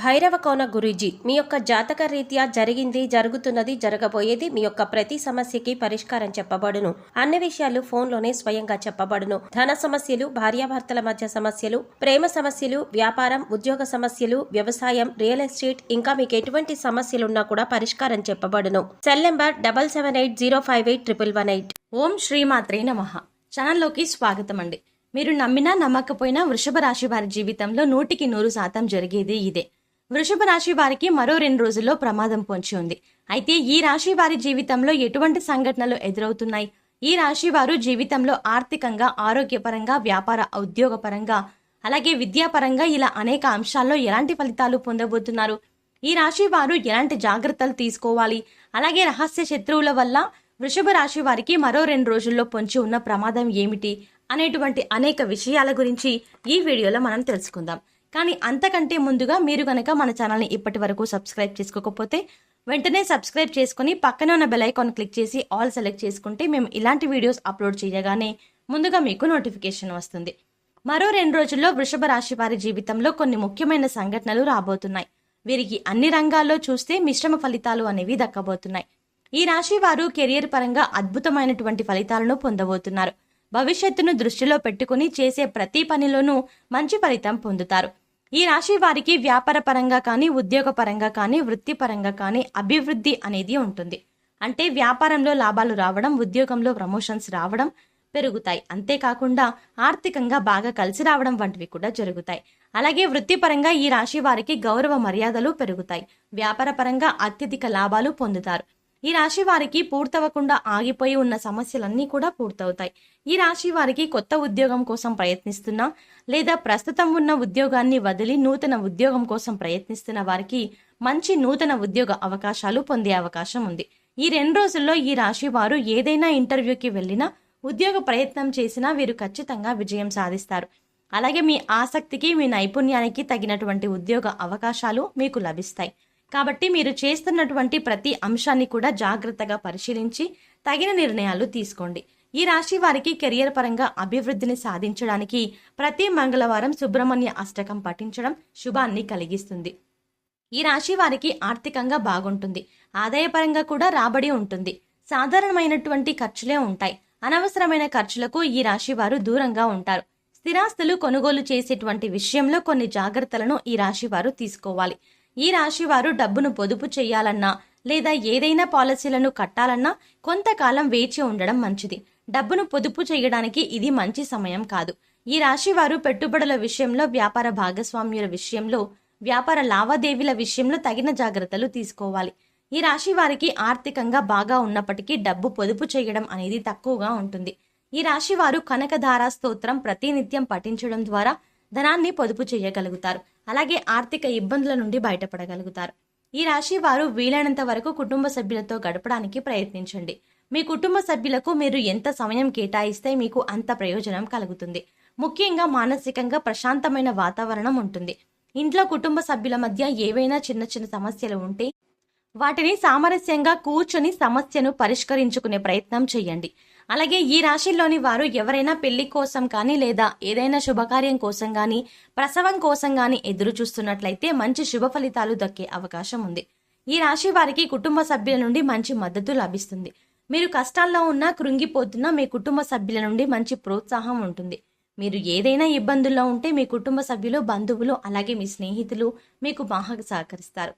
భైరవ కోన గురూజీ మీ యొక్క జాతక రీత్యా జరిగింది జరుగుతున్నది జరగబోయేది మీ యొక్క ప్రతి సమస్యకి పరిష్కారం చెప్పబడును. అన్ని విషయాలు ఫోన్లోనే స్వయంగా చెప్పబడును. ధన సమస్యలు భార్యాభర్తల మధ్య సమస్యలు ప్రేమ సమస్యలు వ్యాపారం ఉద్యోగ సమస్యలు వ్యవసాయం రియల్ ఎస్టేట్ ఇంకా మీకు ఎటువంటి సమస్యలున్నా కూడా పరిష్కారం చెప్పబడును. Cell number double seven eight zero five eight triple one eight. ఓం శ్రీమాత్రే నమః. ఛానల్లోకి స్వాగతం అండి మీరు నమ్మినా నమ్మకపోయినా వృషభ రాశి వారి జీవితంలో నూటికి నూరు శాతం జరిగేది ఇదే. వృషభ రాశి వారికి మరో రెండు రోజుల్లో ప్రమాదం పొంచి ఉంది. అయితే ఈ రాశి వారి జీవితంలో ఎటువంటి సంఘటనలు ఎదురవుతున్నాయి? ఈ రాశి వారు జీవితంలో ఆర్థికంగా ఆరోగ్యపరంగా వ్యాపార ఉద్యోగపరంగా అలాగే విద్యాపరంగా ఇలా అనేక అంశాల్లో ఎలాంటి ఫలితాలు పొందబోతున్నారు? ఈ రాశి వారు ఎలాంటి జాగ్రత్తలు తీసుకోవాలి? అలాగే రహస్య శత్రువుల వల్ల వృషభ రాశి వారికి మరో రెండు రోజుల్లో పొంచి ఉన్న ప్రమాదం ఏమిటి? అనేటువంటి అనేక విషయాల గురించి ఈ వీడియోలో మనం తెలుసుకుందాం. కానీ అంతకంటే ముందుగా మీరు కనుక మన ఛానల్ని ఇప్పటి వరకు సబ్స్క్రైబ్ చేసుకోకపోతే వెంటనే సబ్స్క్రైబ్ చేసుకుని పక్కనే ఉన్న బెల్ ఐకాన్ క్లిక్ చేసి ఆల్ సెలెక్ట్ చేసుకుంటే మేము ఇలాంటి వీడియోస్ అప్లోడ్ చేయగానే ముందుగా మీకు నోటిఫికేషన్ వస్తుంది. మరో రెండు రోజుల్లో వృషభ రాశి వారి జీవితంలో కొన్ని ముఖ్యమైన సంఘటనలు రాబోతున్నాయి. వీరికి అన్ని రంగాల్లో చూస్తే మిశ్రమ ఫలితాలు అనేవి దక్కబోతున్నాయి. ఈ రాశి వారు కెరియర్ పరంగా అద్భుతమైనటువంటి ఫలితాలను పొందబోతున్నారు. భవిష్యత్తును దృష్టిలో పెట్టుకుని చేసే ప్రతి పనిలోనూ మంచి ఫలితం పొందుతారు. ఈ రాశి వారికి వ్యాపార పరంగా కానీ ఉద్యోగ పరంగా కానీ వృత్తిపరంగా కానీ అభివృద్ధి అనేది ఉంటుంది. అంటే వ్యాపారంలో లాభాలు రావడం ఉద్యోగంలో ప్రమోషన్స్ రావడం పెరుగుతాయి. అంతేకాకుండా ఆర్థికంగా బాగా కలిసి రావడం వంటివి కూడా జరుగుతాయి. అలాగే వృత్తిపరంగా ఈ రాశి వారికి గౌరవ మర్యాదలు పెరుగుతాయి. వ్యాపార పరంగా అత్యధిక లాభాలు పొందుతారు. ఈ రాశి వారికి పూర్తవకుండా ఆగిపోయి ఉన్న సమస్యలన్నీ కూడా పూర్తవుతాయి. ఈ రాశి వారికి కొత్త ఉద్యోగం కోసం ప్రయత్నిస్తున్నా లేదా ప్రస్తుతం ఉన్న ఉద్యోగాన్ని వదిలి నూతన ఉద్యోగం కోసం ప్రయత్నిస్తున్న వారికి మంచి నూతన ఉద్యోగ అవకాశాలు పొందే అవకాశం ఉంది. ఈ రెండు రోజుల్లో ఈ రాశి వారు ఏదైనా ఇంటర్వ్యూకి వెళ్ళినా ఉద్యోగ ప్రయత్నం చేసినా వీరు ఖచ్చితంగా విజయం సాధిస్తారు. అలాగే మీ ఆసక్తికి మీ నైపుణ్యానికి తగినటువంటి ఉద్యోగ అవకాశాలు మీకు లభిస్తాయి. కాబట్టి మీరు చేస్తున్నటువంటి ప్రతి అంశాన్ని కూడా జాగ్రత్తగా పరిశీలించి తగిన నిర్ణయాలు తీసుకోండి. ఈ రాశి వారికి కెరియర్ పరంగా అభివృద్ధిని సాధించడానికి ప్రతి మంగళవారం సుబ్రహ్మణ్య అష్టకం పఠించడం శుభాన్ని కలిగిస్తుంది. ఈ రాశి వారికి ఆర్థికంగా బాగుంటుంది. ఆదాయపరంగా కూడా రాబడి ఉంటుంది. సాధారణమైనటువంటి ఖర్చులే ఉంటాయి. అనవసరమైన ఖర్చులకు ఈ రాశి వారు దూరంగా ఉంటారు. స్థిరాస్తులు కొనుగోలు చేసేటువంటి విషయంలో కొన్ని జాగ్రత్తలను ఈ రాశి వారు తీసుకోవాలి. ఈ రాశి వారు డబ్బును పొదుపు చేయాలన్నా లేదా ఏదైనా పాలసీలను కట్టాలన్నా కొంతకాలం వేచి ఉండడం మంచిది. డబ్బును పొదుపు చేయడానికి ఇది మంచి సమయం కాదు. ఈ రాశి వారు పెట్టుబడుల విషయంలో వ్యాపార భాగస్వామ్యుల విషయంలో వ్యాపార లావాదేవీల విషయంలో తగిన జాగ్రత్తలు తీసుకోవాలి. ఈ రాశి వారికి ఆర్థికంగా బాగా ఉన్నప్పటికీ డబ్బు పొదుపు చేయడం అనేది తక్కువగా ఉంటుంది. ఈ రాశి వారు కనకధార స్తోత్రం ప్రతినిత్యం పఠించడం ద్వారా ధనాన్ని పొదుపు చేయగలుగుతారు. అలాగే ఆర్థిక ఇబ్బందుల నుండి బయటపడగలుగుతారు. ఈ రాశి వారు వీలైనంత వరకు కుటుంబ సభ్యులతో గడపడానికి ప్రయత్నించండి. మీ కుటుంబ సభ్యులకు మీరు ఎంత సమయం కేటాయిస్తే మీకు అంత ప్రయోజనం కలుగుతుంది. ముఖ్యంగా మానసికంగా ప్రశాంతమైన వాతావరణం ఉంటుంది. ఇంట్లో కుటుంబ సభ్యుల మధ్య ఏవైనా చిన్న చిన్న సమస్యలు ఉంటే వాటిని సామరస్యంగా కూర్చొని సమస్యను పరిష్కరించుకునే ప్రయత్నం చేయండి. అలాగే ఈ రాశిలోని వారు ఎవరైనా పెళ్ళి కోసం కానీ లేదా ఏదైనా శుభకార్యం కోసం కానీ ప్రసవం కోసం కానీ ఎదురు చూస్తున్నట్లయితే మంచి శుభ ఫలితాలు దక్కే అవకాశం ఉంది. ఈ రాశి వారికి కుటుంబ సభ్యుల నుండి మంచి మద్దతు లభిస్తుంది. మీరు కష్టాల్లో ఉన్నా కృంగిపోతున్నా మీ కుటుంబ సభ్యుల నుండి మంచి ప్రోత్సాహం ఉంటుంది. మీరు ఏదైనా ఇబ్బందుల్లో ఉంటే మీ కుటుంబ సభ్యులు బంధువులు అలాగే మీ స్నేహితులు మీకు బాగా సహకరిస్తారు.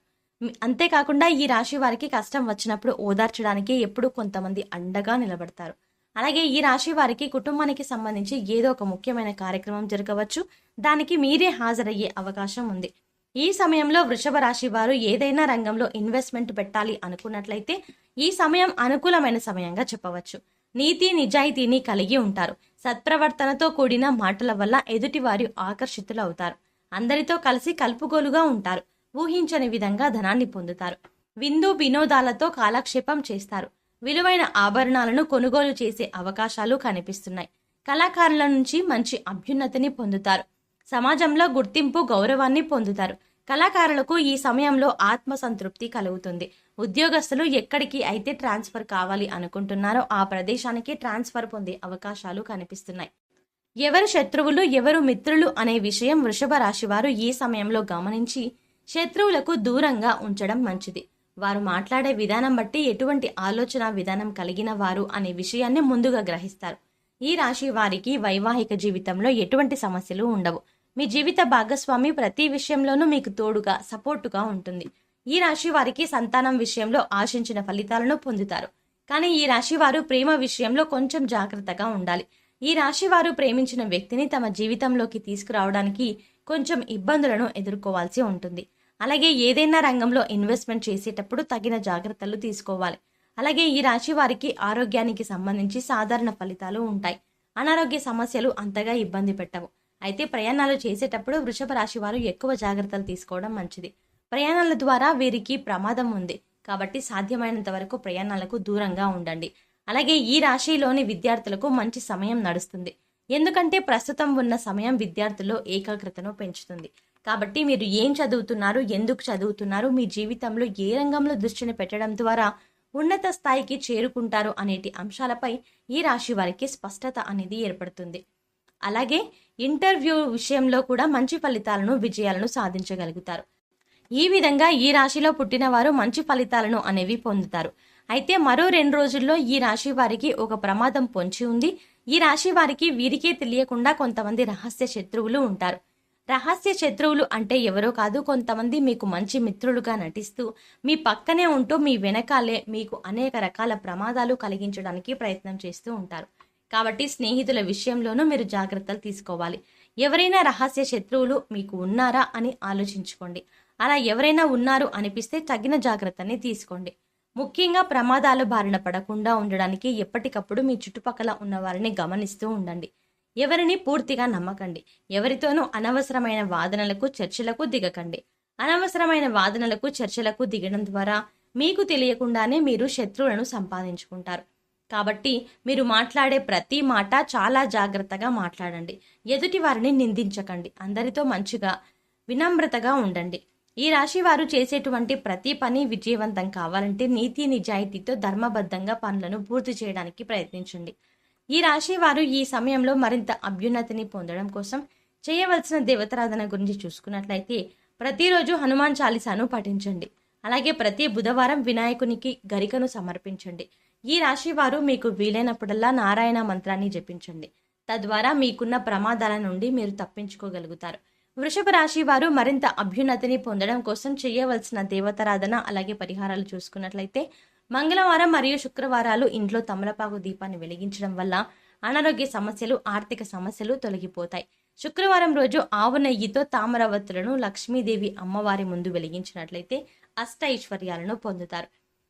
అంతేకాకుండా ఈ రాశి వారికి కష్టం వచ్చినప్పుడు ఓదార్చడానికి ఎప్పుడూ కొంతమంది అండగా నిలబడతారు. అలాగే ఈ రాశి వారికి కుటుంబానికి సంబంధించి ఏదో ఒక ముఖ్యమైన కార్యక్రమం జరగవచ్చు. దానికి మీరే హాజరయ్యే అవకాశం ఉంది. ఈ సమయంలో వృషభ రాశి వారు ఏదైనా రంగంలో ఇన్వెస్ట్మెంట్ పెట్టాలి అనుకున్నట్లయితే ఈ సమయం అనుకూలమైన సమయంగా చెప్పవచ్చు. నీతి నిజాయితీని కలిగి ఉంటారు. సత్ప్రవర్తనతో కూడిన మాటల వల్ల ఎదుటివారు ఆకర్షితులు అవుతారు. అందరితో కలిసి కలుపుగోలుగా ఉంటారు. ఊహించని విధంగా ధనాన్ని పొందుతారు. విందు వినోదాలతో కాలక్షేపం చేస్తారు. విలువైన ఆభరణాలను కొనుగోలు చేసే అవకాశాలు కనిపిస్తున్నాయి. కళాకారుల నుంచి మంచి అభ్యున్నతిని పొందుతారు. సమాజంలో గుర్తింపు గౌరవాన్ని పొందుతారు. కళాకారులకు ఈ సమయంలో ఆత్మ సంతృప్తి కలుగుతుంది. ఉద్యోగస్తులు ఎక్కడికి అయితే ట్రాన్స్ఫర్ కావాలి అనుకుంటున్నారో ఆ ప్రదేశానికి ట్రాన్స్ఫర్ పొందే అవకాశాలు కనిపిస్తున్నాయి. ఎవరు శత్రువులు ఎవరు మిత్రులు అనే విషయం వృషభ రాశి వారు ఈ సమయంలో గమనించి శత్రువులకు దూరంగా ఉంచడం మంచిది. వారు మాట్లాడే విధానం బట్టి ఎటువంటి ఆలోచన విధానం కలిగిన వారు అనే విషయాన్ని ముందుగా గ్రహిస్తారు. ఈ రాశి వారికి వైవాహిక జీవితంలో ఎటువంటి సమస్యలు ఉండవు. మీ జీవిత భాగస్వామి ప్రతి విషయంలోనూ మీకు తోడుగా సపోర్టుగా ఉంటుంది. ఈ రాశి వారికి సంతానం విషయంలో ఆశించిన ఫలితాలను పొందుతారు. కానీ ఈ రాశి వారు ప్రేమ విషయంలో కొంచెం జాగ్రత్తగా ఉండాలి. ఈ రాశి వారు ప్రేమించిన వ్యక్తిని తమ జీవితంలోకి తీసుకురావడానికి కొంచెం ఇబ్బందులను ఎదుర్కోవాల్సి ఉంటుంది. అలాగే ఏదైనా రంగంలో ఇన్వెస్ట్మెంట్ చేసేటప్పుడు తగిన జాగ్రత్తలు తీసుకోవాలి. అలాగే ఈ రాశి వారికి ఆరోగ్యానికి సంబంధించి సాధారణ ఫలితాలు ఉంటాయి. అనారోగ్య సమస్యలు అంతగా ఇబ్బంది పెట్టవు. అయితే ప్రయాణాలు చేసేటప్పుడు వృషభ రాశి వారు ఎక్కువ జాగ్రత్తలు తీసుకోవడం మంచిది. ప్రయాణాల ద్వారా వీరికి ప్రమాదం ఉంది. కాబట్టి సాధ్యమైనంత వరకు ప్రయాణాలకు దూరంగా ఉండండి. అలాగే ఈ రాశిలోని విద్యార్థులకు మంచి సమయం నడుస్తుంది. ఎందుకంటే ప్రస్తుతం ఉన్న సమయం విద్యార్థుల్లో ఏకాగ్రతను పెంచుతుంది. కాబట్టి మీరు ఏం చదువుతున్నారు ఎందుకు చదువుతున్నారు మీ జీవితంలో ఏ రంగంలో దృష్టిని పెట్టడం ద్వారా ఉన్నత స్థాయికి చేరుకుంటారు అనేటి అంశాలపై ఈ రాశి వారికి స్పష్టత అనేది ఏర్పడుతుంది. అలాగే ఇంటర్వ్యూ విషయంలో కూడా మంచి ఫలితాలను విజయాలను సాధించగలుగుతారు. ఈ విధంగా ఈ రాశిలో పుట్టిన వారు మంచి ఫలితాలను అనేవి పొందుతారు. అయితే మరో రెండు రోజుల్లో ఈ రాశి వారికి ఒక ప్రమాదం పొంచి ఉంది. ఈ రాశి వారికి వీరికే తెలియకుండా కొంతమంది రహస్య శత్రువులు ఉంటారు. రహస్య శత్రువులు అంటే ఎవరో కాదు. కొంతమంది మీకు మంచి మిత్రులుగా నటిస్తూ మీ పక్కనే ఉంటూ మీ వెనకాలే మీకు అనేక రకాల ప్రమాదాలు కలిగించడానికి ప్రయత్నం చేస్తూ ఉంటారు. కాబట్టి స్నేహితుల విషయంలోనూ మీరు జాగ్రత్తలు తీసుకోవాలి. ఎవరైనా రహస్య శత్రువులు మీకు ఉన్నారా అని ఆలోచించుకోండి. అలా ఎవరైనా ఉన్నారు అనిపిస్తే తగిన జాగ్రత్తని తీసుకోండి. ముఖ్యంగా ప్రమాదాలు బారిన పడకుండా ఉండడానికి ఎప్పటికప్పుడు మీ చుట్టుపక్కల ఉన్న వారిని గమనిస్తూ ఉండండి. ఎవరిని పూర్తిగా నమ్మకండి. ఎవరితోనూ అనవసరమైన వాదనలకు చర్చలకు దిగకండి. అనవసరమైన వాదనలకు చర్చలకు దిగడం ద్వారా మీకు తెలియకుండానే మీరు శత్రువులను సంపాదించుకుంటారు. కాబట్టి మీరు మాట్లాడే ప్రతి మాట చాలా జాగ్రత్తగా మాట్లాడండి. ఎదుటి వారిని నిందించకండి. అందరితో మంచిగా వినమ్రతగా ఉండండి. ఈ రాశి వారు చేసేటువంటి ప్రతి పని విజయవంతం కావాలంటే నీతి నిజాయితీతో ధర్మబద్ధంగా పనులను పూర్తి చేయడానికి ప్రయత్నించండి. ఈ రాశి వారు ఈ సమయంలో మరింత అభ్యున్నతిని పొందడం కోసం చేయవలసిన దేవతారాధన గురించి చూసుకున్నట్లయితే ప్రతిరోజు హనుమాన్ చాలీసాను పఠించండి. అలాగే ప్రతి బుధవారం వినాయకునికి గరికను సమర్పించండి. ఈ రాశి వారు మీకు వీలైనప్పుడల్లా నారాయణ మంత్రాన్ని జపించండి. తద్వారా మీకున్న ప్రమాదాల నుండి మీరు తప్పించుకోగలుగుతారు. వృషభ రాశి వారు మరింత అభ్యున్నతిని పొందడం కోసం చేయవలసిన దేవతారాధన అలాగే పరిహారాలు చూసుకున్నట్లయితే మంగళవారం మరియు శుక్రవారాలు ఇంట్లో తమలపాకు దీపాన్ని వెలిగించడం వల్ల అనారోగ్య సమస్యలు ఆర్థిక సమస్యలు తొలగిపోతాయి. శుక్రవారం రోజు ఆవు నెయ్యితో తామరవత్తులను లక్ష్మీదేవి అమ్మవారి ముందు వెలిగించినట్లయితే అష్ట ఐశ్వర్యాలను పొందుతారు.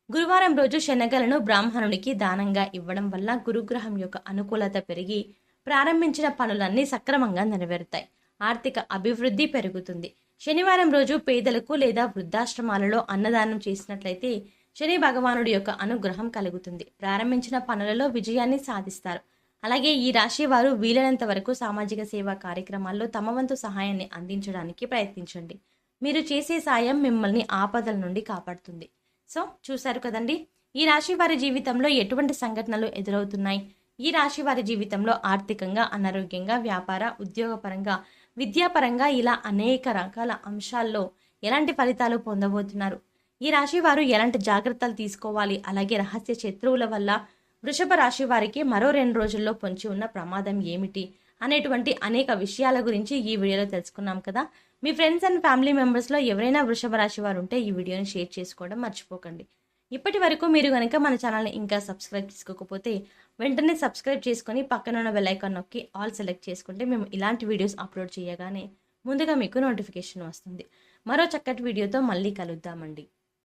గురువారం రోజు శనగలను బ్రాహ్మణునికి దానంగా ఇవ్వడం వల్ల గురుగ్రహం యొక్క అనుకూలత పెరిగి ప్రారంభించిన పనులన్నీ సక్రమంగా నెరవేరుతాయి. ఆర్థిక అభివృద్ధి పెరుగుతుంది. శనివారం రోజు పేదలకు లేదా వృద్ధాశ్రమాలలో అన్నదానం చేసినట్లయితే శని భగవానుడి యొక్క అనుగ్రహం కలుగుతుంది. ప్రారంభించిన పనులలో విజయాన్ని సాధిస్తారు. అలాగే ఈ రాశి వారు వీలైనంత వరకు సామాజిక సేవా కార్యక్రమాల్లో తమ వంతు సహాయాన్ని అందించడానికి ప్రయత్నించండి. మీరు చేసే సాయం మిమ్మల్ని ఆపదల నుండి కాపాడుతుంది. సో చూశారు కదండి? ఈ రాశి వారి జీవితంలో ఎటువంటి సంఘటనలు ఎదురవుతున్నాయి? ఈ రాశి వారి జీవితంలో ఆర్థికంగా అనారోగ్యంగా వ్యాపార ఉద్యోగపరంగా విద్యాపరంగా ఇలా అనేక రకాల అంశాల్లో ఎలాంటి ఫలితాలు పొందబోతున్నారు? ఈ రాశి వారు ఎలాంటి జాగ్రత్తలు తీసుకోవాలి? అలాగే రహస్య శత్రువుల వల్ల వృషభ రాశి వారికి మరో రెండు రోజుల్లో పొంచి ఉన్న ప్రమాదం ఏమిటి? అనేటువంటి అనేక విషయాల గురించి ఈ వీడియోలో తెలుసుకున్నాం కదా. మీ ఫ్రెండ్స్ అండ్ ఫ్యామిలీ మెంబర్స్లో ఎవరైనా వృషభ రాశి వారు ఉంటే ఈ వీడియోని షేర్ చేసుకోవడం మర్చిపోకండి. ఇప్పటి వరకు మీరు కనుక మన ఛానల్ని ఇంకా సబ్స్క్రైబ్ చేసుకోకపోతే వెంటనే సబ్స్క్రైబ్ చేసుకొని పక్కన ఉన్న బెల్లైకాన్ నొక్కి ఆల్ సెలెక్ట్ చేసుకుంటే మేము ఇలాంటి వీడియోస్ అప్లోడ్ చేయగానే ముందుగా మీకు నోటిఫికేషన్ వస్తుంది. మరో చక్కటి వీడియోతో మళ్ళీ కలుద్దామండి.